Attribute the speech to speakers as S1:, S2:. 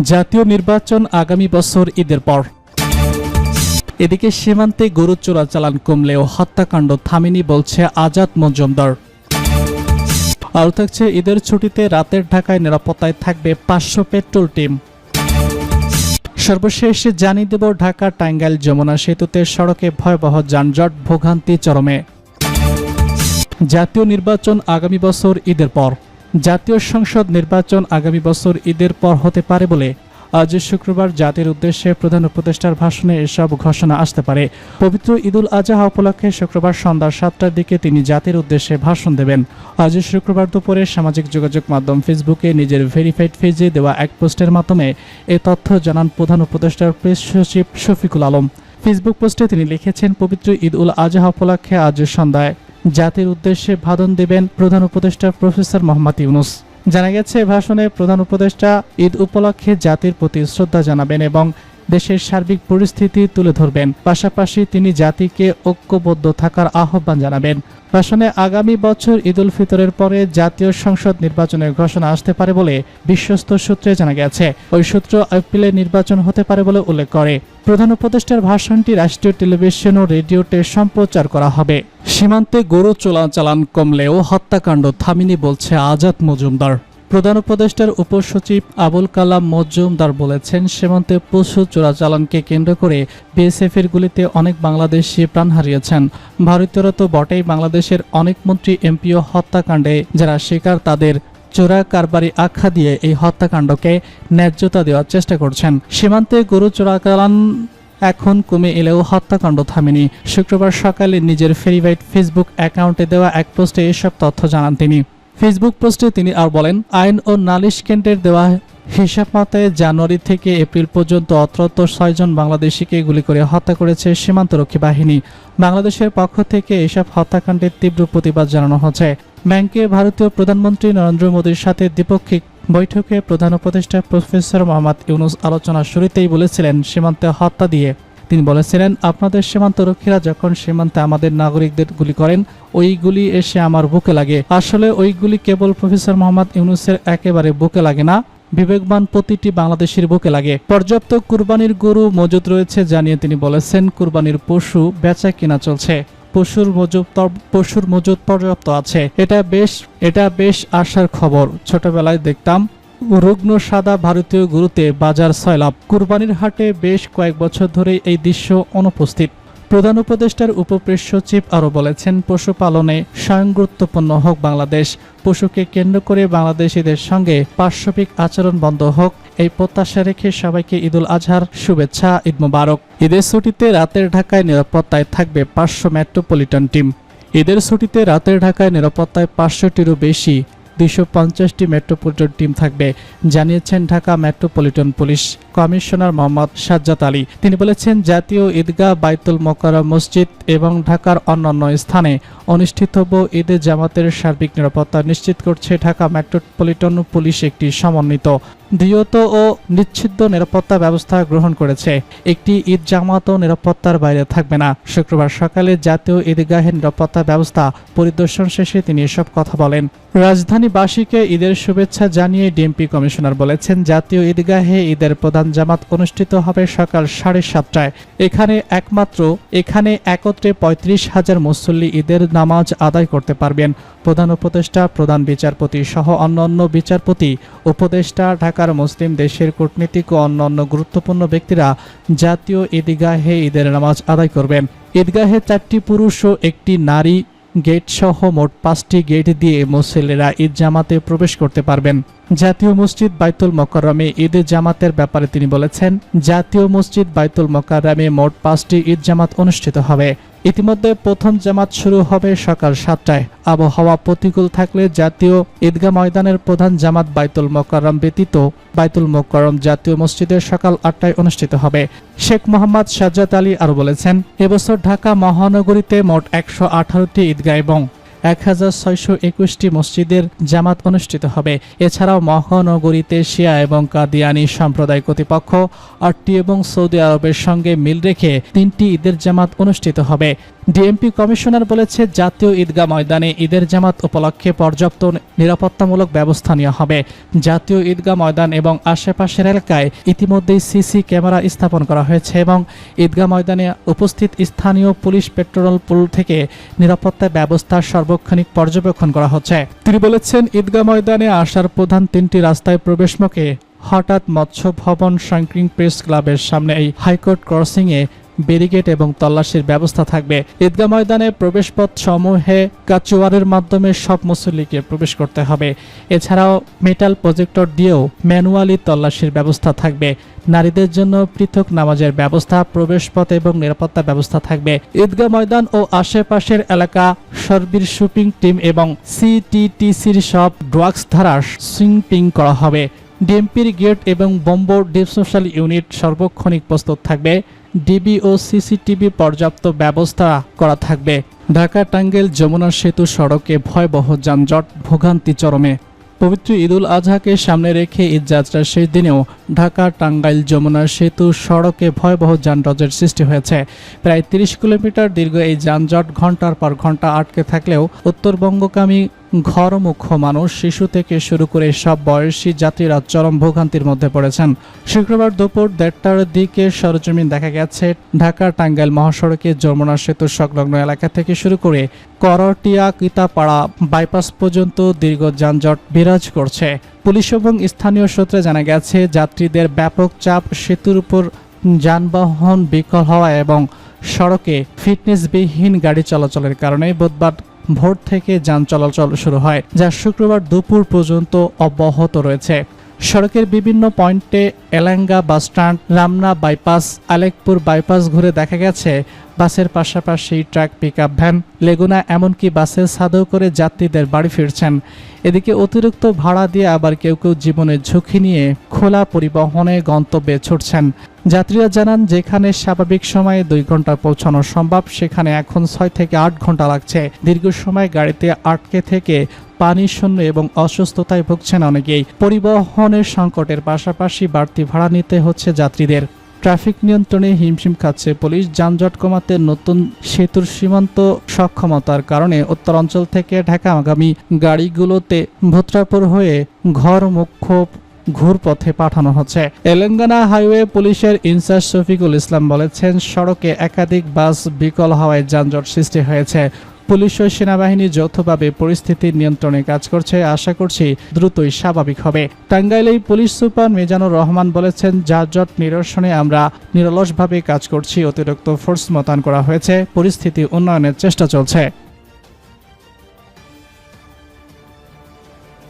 S1: জাতীয় নির্বাচন আগামী বছর ঈদের পর। এদিকে সীমান্তে গরু চোরাচালান কমলেও হত্যাকাণ্ড থামেনি বলছে আজাদ মজুমদার। আরও থাকছে ঈদের ছুটিতে রাতের ঢাকায় নিরাপত্তায় থাকবে পাঁচশো পেট্রোল টিম। সর্বশেষ জানিয়ে দেব ঢাকা টাঙ্গাইল যমুনা সেতুতে সড়কে ভয়াবহ যানজট, ভোগান্তি চরমে। জাতীয় নির্বাচন আগামী বছর ঈদের পর। জাতীয় সংসদ নির্বাচন আগামী বছর ঈদের পর হতে পারে বলে আজ শুক্রবার জাতির উদ্দেশ্যে প্রধান উপদেষ্টার ভাষণে এসব ঘোষণা আসতে পারে। পবিত্র ঈদুল আজহা উপলক্ষে শুক্রবার সন্ধ্যা সাতটার দিকে তিনি জাতির উদ্দেশ্যে ভাষণ দেবেন। আজ শুক্রবার দুপুরে সামাজিক যোগাযোগ মাধ্যম ফেসবুকে নিজের ভেরিফাইড পেজে দেওয়া এক পোস্টের মাধ্যমে এ তথ্য জানান প্রধান উপদেষ্টার প্রেস সচিব শফিকুল আলম। ফেসবুক পোস্টে তিনি লিখেছেন, পবিত্র ঈদ উল আজহা উপলক্ষে আজ সন্ধ্যায় জাতির উদ্দেশ্যে ভাদন দেবেন প্রধান উপদেষ্টা প্রফেসর মোহাম্মদ ইউনুস। জানা গেছে, ভাষণে প্রধান উপদেষ্টা ঈদ উপলক্ষে জাতির প্রতি শ্রদ্ধা জানাবেন এবং দেশের সার্বিক পরিস্থিতি তুলে ধরবেন। পাশাপাশি তিনি জাতিকে ঐক্যবদ্ধ থাকার আহ্বান জানাবেন। ভাষণে আগামী বছর ঈদুল ফিতরের পরে জাতীয় সংসদ নির্বাচনের ঘোষণা আসতে পারে বলে বিশ্বস্ত সূত্রে জানা গেছে। ওই সূত্র এপ্রিলে নির্বাচন হতে পারে বলে উল্লেখ করে। প্রধান উপদেষ্টার ভাষণটি রাষ্ট্রীয় টেলিভিশন ও রেডিওতে সম্প্রচার করা হবে। সীমান্তে গরু চোরাচালান কমলেও হত্যাকাণ্ড থামিনি বলছে আজাদ মজুমদার। প্রধান উপদেষ্টার উপসচিব আবুল কালাম মজুমদার বলেছেন, সীমান্তে পশু চোরাচালানকে কেন্দ্র করে বিএসএফ এর গুলিতে অনেক বাংলাদেশি প্রাণ হারিয়েছেন। ভারতীয়রা তো বটেই বাংলাদেশের অনেক মন্ত্রী, এমপিও হত্যাকাণ্ডে যারা শিকার, তাদের চোরা কারবারি আখ্যা দিয়ে এই হত্যাকাণ্ডকে ন্যায্যতা দেওয়ার চেষ্টা করছেন। সীমান্তে গরু চোরাচালান এখন কমে এলেও হত্যাকাণ্ড থামেনি। শুক্রবার সকালে নিজের ফেরিভাইট ফেসবুক অ্যাকাউন্টে দেওয়া এক পোস্টে এসব তথ্য জানান তিনি। ফেসবুক পোস্টে তিনি আর বলেন, আইন ও নালিশ কেন্দ্রের দেওয়া হিসাব মতে জানুয়ারি থেকে এপ্রিল পর্যন্ত অত্রত্য ছয়জন বাংলাদেশিকে গুলি করে হত্যা করেছে সীমান্তরক্ষী বাহিনী। বাংলাদেশের পক্ষ থেকে এসব হত্যাকাণ্ডের তীব্র প্রতিবাদ জানানো হচ্ছে। ব্যাংকে ভারতীয় প্রধানমন্ত্রী নরেন্দ্র মোদীর সাথে দ্বিপাক্ষিক বৈঠকে প্রধান উপদেষ্টা প্রফেসর মোহাম্মদ ইউনুস আলোচনার শুরুতেই বলেছিলেন, সীমান্তে হত্যা দিয়ে তিনি বলেছিলেন, আপনাদের সীমান্তরক্ষীরা যখন সীমান্তে আমাদের নাগরিকদের গুলি করেন, ওই গুলি এসে আমার বুকে লাগে। আসলে ওই গুলি কেবল প্রফেসর মোহাম্মদ ইউনুসের একেবারে বুকে লাগে না, বিবেকবান প্রতিটি বাংলাদেশের বুকে লাগে। পর্যাপ্ত কুরবানির গরু মজুদ রয়েছে জানিয়ে তিনি বলেছেন, কুরবানির পশু বেচা কিনা চলছে। পশুর মজুদ পশুর মজুদ পর্যাপ্ত আছে। এটা বেশ এটা বেশ আশার খবর। ছোটবেলায় দেখতাম রুগ্ন সাদা ভারতীয় গরুতে বাজার সয়লাভ কুরবানির হাটে বেশ কয়েক বছর ধরেই এই দৃশ্য অনুপস্থিত। প্রধান উপদেষ্টার উপপ্রেস সচিব আরও বলেছেন, পশুপালনে স্বয়ং গুরুত্বপূর্ণ হোক বাংলাদেশ। পশুকে কেন্দ্র করে বাংলাদেশিদের সঙ্গে পার্শ্ববিক আচরণ বন্ধ হোক। এই প্রত্যাশা রেখে সবাইকে ঈদুল আজহার শুভেচ্ছা, ঈদ মোবারক। ঈদের ছুটিতে রাতের ঢাকায় নিরাপত্তায় থাকবে পাঁচশো মেট্রোপলিটন টিম। ঈদের ছুটিতে রাতের ঢাকায় নিরাপত্তায় পাঁচশোটিরও বেশি দুইশো পঞ্চাশটি মেট্রোপলিটন টিম থাকবে, জানিয়েছেন Dhaka metropolitan police commissioner Mohammad Sajjad Ali. তিনি বলেছেন, জাতীয় ঈদগাহ বাইতুল মোকাররম মসজিদ এবং ঢাকার অন্যান্য স্থানে অনুষ্ঠিতব্য ঈদের জামাতের সার্বিক নিরাপত্তা নিশ্চিত করছে ঢাকা মেট্রোপলিটন পুলিশ একটি সমন্বিত দৃঢ়ত ও নিচ্ছিদ্র নিরাপত্তা ব্যবস্থা গ্রহণ করেছে। একটি ঈদ জামাতও নিরাপত্তার বাইরে থাকবে না। শুক্রবার সকালে জাতীয় ঈদগাহের নিরাপত্তা ব্যবস্থা পরিদর্শন শেষে তিনি এসব কথা বলেন। রাজধানীবাসীকে ঈদের শুভেচ্ছা জানিয়ে ডিএমপি কমিশনার বলেছেন, জাতীয় ঈদগাহে ঈদের প্রধান জামাত অনুষ্ঠিত হবে সকাল সাড়ে সাতটায়। এখানে একমাত্র, এখানে একত্রে পঁয়ত্রিশ হাজার মুসল্লি ঈদের নামাজ আদায় করতে পারবেন। প্রধান উপদেষ্টা, প্রধান বিচারপতি সহ অন্যান্য বিচারপতি, উপদেষ্টা ঢাকার মুসলিম দেশের কূটনীতিক ও অন্যান্য গুরুত্বপূর্ণ ব্যক্তিরা জাতীয় ঈদগাহে ঈদের নামাজ আদায় করবেন। ঈদগাহে চারটি পুরুষ ও একটি নারী গেট সহ মোট পাঁচটি গেট দিয়ে মুসল্লিরা ঈদ জামাতে প্রবেশ করতে পারবেন। জাতীয় মসজিদ বাইতুল মকরমে ঈদ জামাতের ব্যাপারে তিনি বলেছেন, জাতীয় মসজিদ বাইতুল মকরমে মোট পাঁচটি ঈদ জামাত অনুষ্ঠিত হবে। ইতিমধ্যে প্রথম জামাত শুরু হবে সকাল সাতটায়। আবহাওয়া প্রতিকূল থাকলে জাতীয় ঈদগাহ ময়দানের প্রধান জামাত বাইতুল মোকাররম ব্যতীত বাইতুল মোকাররম জাতীয় মসজিদের সকাল আটটায় অনুষ্ঠিত হবে। শেখ মোহাম্মদ সাজ্জাদ আলী আরও বলেছেন, এবছর ঢাকা মহানগরীতে মোট একশো আঠারোটি ঈদগাহ এবং এক হাজার ছয়শো একুশটি মসজিদের জামাত অনুষ্ঠিত হবে। এছাড়াও মহানগরীতে শিয়া এবং কাদিয়ানি সম্প্রদায় কর্তৃপক্ষ আটটি এবং সৌদি আরবের সঙ্গে মিল রেখে তিনটি ঈদের জামাত অনুষ্ঠিত হবে। ডিএমপি কমিশনার বলেছে, জাতীয় ঈদগাহ ময়দানে ঈদের জামাত উপলক্ষে পর্যাপ্ত নিরাপত্তামূলক ব্যবস্থা নেওয়া হবে। জাতীয় ঈদগাহ ময়দান এবং আশেপাশের এলাকায় ইতিমধ্যেই সিসি ক্যামেরা স্থাপন করা হয়েছে এবং ঈদগাহ ময়দানে উপস্থিত স্থানীয় পুলিশ পেট্রোল পুল থেকে নিরাপত্তা ব্যবস্থা সার্বক্ষণিক পর্যবেক্ষণ করা হচ্ছে। তিনি বলেছেন, ঈদগাহ ময়দানে আসার প্রধান তিনটি রাস্তায় প্রবেশমুখে হঠাৎ মৎস্য ভবন সাংক্রিং প্রেস ক্লাবের সামনে এই হাইকোর্ট ক্রসিংয়ে ব্যারিকেড এবং তল্লাশির ব্যবস্থা থাকবে। ঈদগাহ ময়দানে প্রবেশপথ সমূহে কাচুয়ারের মাধ্যমে সব মুসল্লিকে প্রবেশ করতে হবে। এছাড়াও মেটাল প্রজেক্টর দিয়েও ম্যানুয়ালি তল্লাশির ব্যবস্থা থাকবে। নারীদের জন্য পৃথক নামাজের ব্যবস্থা, প্রবেশপথ এবং নিরাপত্তা ব্যবস্থা থাকবে। ঈদগাহ ময়দান ও আশেপাশের এলাকা, সর্বির শুপিং টিম এবং সিটিটিসির সব ড্রাগস ধারা সুইংপিং করা হবে। ডিএমপির গেট এবং বম্বর ডিপসোশাল ইউনিট সর্বক্ষণিক প্রস্তুত থাকবে। ডিবি ও সিসিটিভি পর্যাপ্ত ব্যবস্থা করা থাকবে। ঢাকা টাঙ্গাইল যমুনা সেতু সড়কে ভয়াবহ যানজট, ভোগান্তি চরমে। পবিত্র ঈদুল আজহাকে সামনে রেখে ঈদযাত্রার শেষ দিনেও ঢাকা টাঙ্গাইল যমুনা সেতু সড়কে ভয়াবহ যানজটের সৃষ্টি হয়েছে। প্রায় তিরিশ কিলোমিটার দীর্ঘ এই যানজট ঘণ্টার পর ঘণ্টা আটকে থাকলেও উত্তরবঙ্গগামী ঘরমুখ মানুষ, শিশু থেকে শুরু করে সব বয়সী যাত্রীরা চরম ভোগান্তির মধ্যে পড়েছেন। শুক্রবার দুপুর দেড়টার দিকে সরজমিন দেখা গেছে ঢাকা টাঙ্গাইল মহাসড়কে যমুনা সেতু সংলগ্ন এলাকা থেকে শুরু করে করটিয়া কিতাপাড়া বাইপাস পর্যন্ত দীর্ঘ যানজট বিরাজ করছে। পুলিশ এবং স্থানীয় সূত্রে জানা গেছে, যাত্রীদের ব্যাপক চাপ সেতুর উপর যানবাহন বিকল হওয়া এবং সড়কে ফিটনেসবিহীন গাড়ি চলাচলের কারণে বুধবার ভোর থেকে যান চলাচল শুরু হয়, যা শুক্রবার দুপুর পর্যন্ত অব্যাহত রয়েছে। সড়কের বিভিন্ন পয়েন্টে Elenga bus stand Ramna bypass, Alekpur bypass ঘুরে দেখা গেছে, বাসের পাশাপাশি ট্রাক পিক ভ্যান, লেগুনা এমনকি বাসের ছাদেও করে যাত্রীদের বাড়ি ফিরছেন। এদিকে অতিরিক্ত ভাড়া দিয়ে আবার কেউ কেউ জীবনের ঝুঁকি নিয়ে খোলা পরিবহনে গন্তব্যে ছুটছেন। যাত্রীরা জানান, যেখানে স্বাভাবিক সময়ে দুই ঘণ্টা পৌঁছানো সম্ভব, সেখানে এখন ছয় থেকে আট ঘণ্টা লাগছে। দীর্ঘ সময় গাড়িতে আটকে থেকে পানি শূন্য এবং অসুস্থতায় ভুগছেন অনেকেই। পরিবহনের সংকটের পাশাপাশি বাড়তি ভাড়া নিতে হচ্ছে যাত্রীদের। ট্রাফিক নিয়ন্ত্রণে হিমশিম খাচ্ছে পুলিশ। যানজট কমাতে নতুন সেতুর সীমান্ত সক্ষমতার কারণে উত্তরাঞ্চল থেকে ঢাকা আগামী গাড়িগুলোতে ভোত্রাপুর হয়ে ঘর মুখ্য ঘুরপথে পাঠানো হচ্ছে। তেলেঙ্গানা হাইওয়ে পুলিশের ইনচার্জ শফিকুল ইসলাম বলেছেন, সড়কে একাধিক বাস বিকল হওয়ায় যানজট সৃষ্টি হয়েছে। পুলিশ ও সেনাবাহিনী যৌথভাবে পরিস্থিতি নিয়ন্ত্রণে কাজ করছে। আশা করছি দ্রুতই স্বাভাবিক হবে। টাঙ্গাইলেই পুলিশ সুপার মিজানুর রহমান বলেছেন, যানজট নিরসনে আমরা নিরলসভাবে কাজ করছি। অতিরিক্ত ফোর্স মোতায়েন করা হয়েছে। পরিস্থিতি উন্নয়নের চেষ্টা চলছে।